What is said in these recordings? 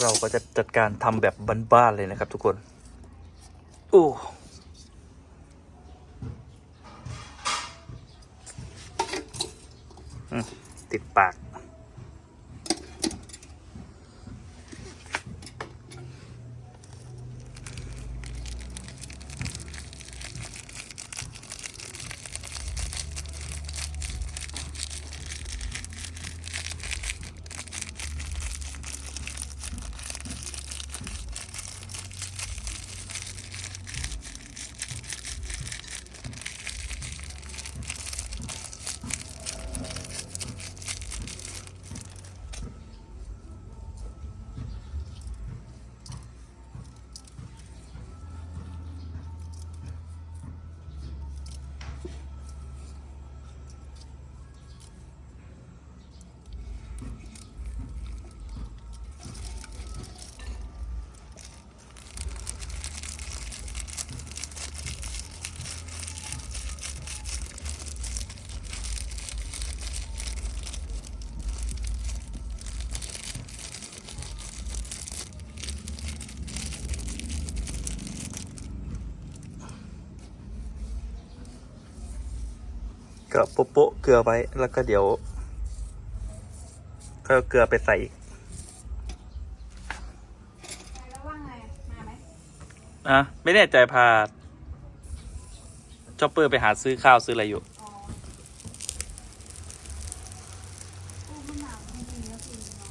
เราก็จะจัดการทำแบบบ้านๆเลยนะครับทุกคนโอ้ติดปาก ก็โปะเกลือไว้ แล้วก็เดี๋ยว ก็เอาเกลือไปใส่อีกแล้วว่าไง มาไหมอะไม่แน่ใจพาช็อปเปอร์ไปหาซื้อข้าวซื้ออะไรอยู่ อ๋อโอ้มันหนาวจริงๆแล้วกินเนาะ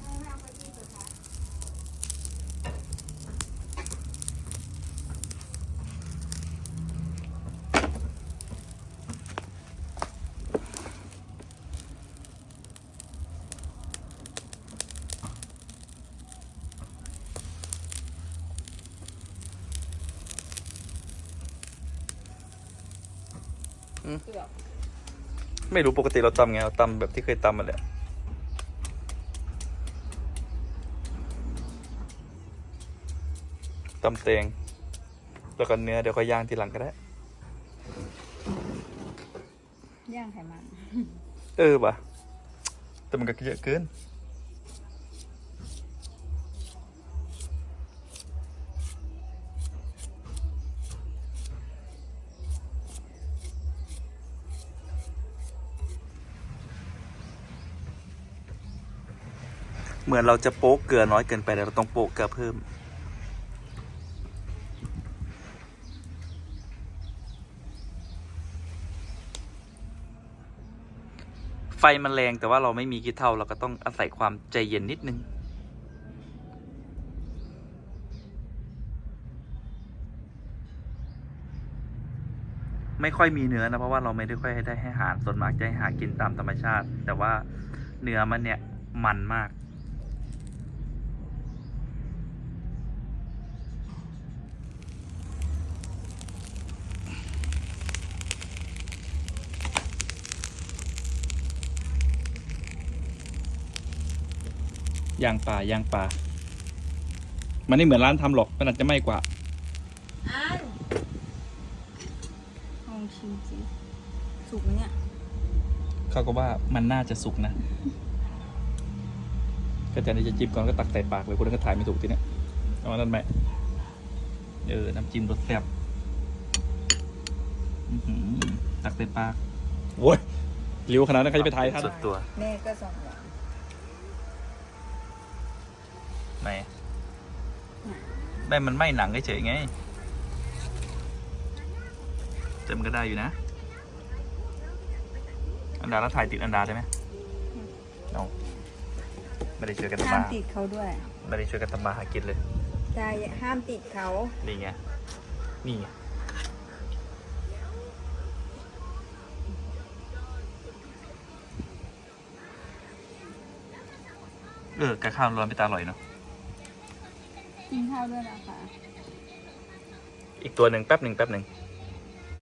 ไม่ไม่เอาไปที่เปิดท้าย อืมเกือบไม่รู้ปกติเราตำไงเราตำแบบที่เคยตำมาแหละตำเตงแล้วก็เนื้อเดี๋ยวก็ย่างทีหลังก็ได้ ย่างไขมัน เออป่ะแต่มันก็เยอะเกิน เหมือนเราจะโป๊กเกลือน้อยเกินไปแต่เราต้องโป๊กเกลือเพิ่ม ไฟมันแรงแต่ว่าเราไม่มีกี่เท่าเราก็ต้องอาศัยความใจเย็นนิดนึงไม่ค่อยมีเนื้อนะเพราะว่าเราไม่ได้ค่อยได้ให้อาหารส่วนมากจะให้หากินตามธรรมชาติ แต่ว่าเนื้อมันเนี่ยมันมาก ย่างป่าย่างป่า มันไม่เหมือนร้านทำหรอกมันอาจจะไม่กว่าอันลองชิมสิสุกไหมเนี่ยเขาก็ว่ามันน่าจะสุกนะ ก็แต่นี่จะจิ้มก่อนก็ตักใส่ปากเลยคุณก็ถ่ายไม่ถูกทีเนี้ยเอาอันนั้นไหมเออ น้ำจิ้มรสแซ่บอื้อหือตักใส่ปากโว้ยเร็วขนาดนั้นใครจะไปถ่ายทันสุดตัว แม่ก็สองหวาน ไหนไม่มันไม่หนังเฉยๆไงแต่มันก็ได้อยู่นะ อันดาแล้วถ่ายติดอันดาได้ไหมเอาไม่ได้ช่วยกันทำห้ามมาติดเขาด้วยไม่ได้ช่วยกันทำมาหากินเลย ใช่ห้ามติดเขา นี่ไง นี่ไง เออกระข้าวร้อนไปตาอร่อยเนาะ กินข้าวด้วยนะคะ อีกตัวหนึ่งแป๊บหนึ่งแป๊บหนึ่ง